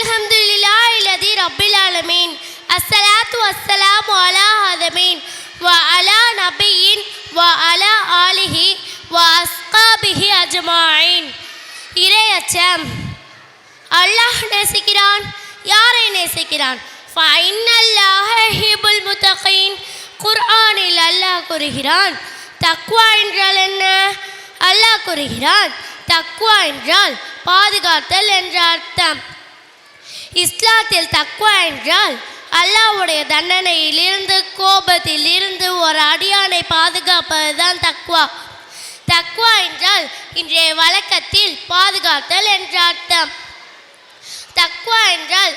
அல்ஹம்துலில்லா இல்லதி ரப்பில் ஆலமீன். அஸ்ஸலாத்து வஸ்ஸலாமு அலா ஆதமீன் வ அலா நபியின் வ அலா ஆலிஹி வ அஸ்காபிஹி அஜ்மாயின். இறையச்சம் அல்லாஹ் நேசிக்கிறான் யாரை நேசிக்கிறான்? ஃபைனல்லாஹிபுல் முத்தகீன். குர்ஆனில் அல்லாஹ் கூறுகிறான் தக்வா என்றால் என்ன? அல்லாஹ் கூறுகிறான் தக்வா என்றால் பாதுகாத்தல் என்ற அர்த்தம். இஸ்லாத்தில் தக்குவா என்றால் அல்லாஹ்வுடைய தண்டனையிலிருந்து கோபத்திலிருந்து ஒரு அடியானை பாதுகாப்பது தான் தக்குவா. தக்குவா என்றால் இன்றைய வழக்கத்தில் பாதுகாத்தல் என்ற அர்த்தம். தக்குவா என்றால்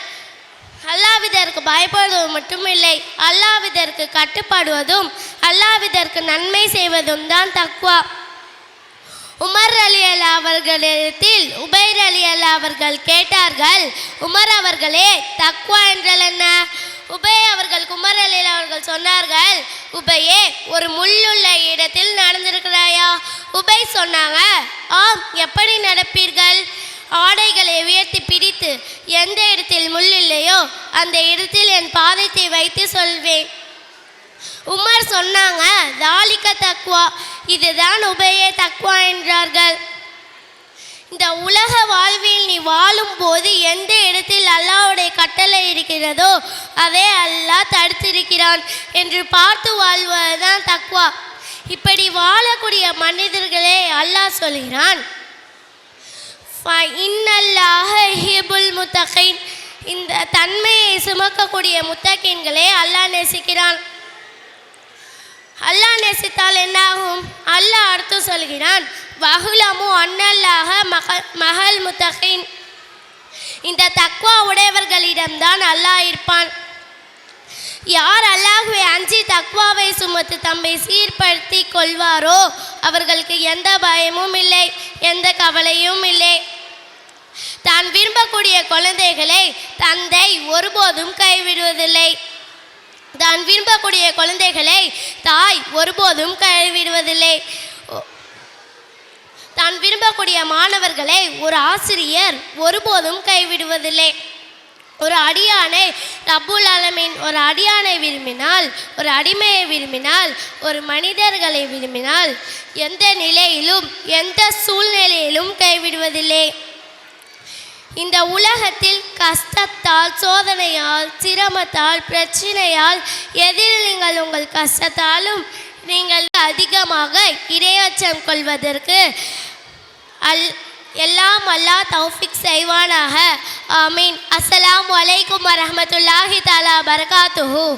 அல்லாவிதற்கு பயப்படுவது மட்டுமில்லை அல்லாவிதற்கு கட்டுப்படுவதும் அல்லாவிதற்கு நன்மை செய்வதும் தான் தக்குவா. உமர் அலி அல்லா அவர்களிடத்தில் உபைர் அலி அல்லா அவர்கள் கேட்டார்கள் உமர் அவர்களே தக்வா என்றால் என்ன? உபை அவர்கள் உமர் அலி அவர்கள் சொன்னார்கள் உபையே ஒரு முள்ளுள்ள இடத்தில் நடந்திருக்கிறாயா? உபை சொன்னாங்க ஆம் எப்படி நடப்பீர்கள்? ஆடைகளை உயர்த்தி பிடித்து எந்த இடத்தில் முள் இல்லையோ அந்த இடத்தில் என் பாதத்தை வைத்து சொல்வேன். உமர் சொன்னாங்க தாலிக்க தக்வா இதுதான் உபய தக்வா என்றார்கள். இந்த உலக வாழ்வில் நீ வாழும்போது எந்த இடத்தில் அல்லாவுடைய கட்டளை இருக்கிறதோ அதே அல்லாஹ் தடுத்திருக்கிறான் என்று பார்த்து வாழ்வதுதான் தக்வா. இப்படி வாழக்கூடிய மனிதர்களே அல்லாஹ் சொல்கிறான் முத்தகைன். இந்த தன்மையை சுமக்கக்கூடிய முத்தகின்களே அல்லாஹ் நேசிக்கிறான். அல்லாஹ் நேசித்தால் என்னாகும்? அல்லாஹ் அடுத்து சொல்கிறான் வகுலமு அன்னல்லாக மக மகள் முத்தகின். இந்த தக்வா உடையவர்களிடம்தான் அல்லாஹ் இருப்பான். யார் அல்லாஹுவை அஞ்சி தக்வாவை சுமத்து தம்மை சீர்படுத்தி கொள்வாரோ அவர்களுக்கு எந்த பயமும் இல்லை எந்த கவலையும் இல்லை. தான் விரும்பக்கூடிய குழந்தைகளை தந்தை ஒருபோதும் கைவிடுவதில்லை. தான் விரும்பக்கூடிய குழந்தைகளை தாய் ஒருபோதும் கைவிடுவதில்லை. தான் விரும்பக்கூடிய மாணவர்களை ஒரு ஆசிரியர் ஒருபோதும் கைவிடுவதில்லை. ஒரு அடியானை ரப்புல் அலமின் ஒரு அடியானை விரும்பினால் ஒரு அடிமையை விரும்பினால் ஒரு மனிதர்களை விரும்பினால் எந்த நிலையிலும் எந்த சூழ்நிலையிலும் கைவிடுவதில்லை. இந்த உலகத்தில் கஷ்டத்தால் சோதனையால் சிரமத்தால் பிரச்சனையால் எதில் நீங்கள் உங்கள் கஷ்டத்தாலும் நீங்கள் அதிகமாக இரையச்சம் கொள்வதற்கு அல் எல்லாம் அல்லாஹ் தௌஃபிக் செய்வானாக. ஆமீன். அஸ்ஸலாமு வலைக்கும் வரமத்துல்லாஹி தாலா பரகாத்துஹு.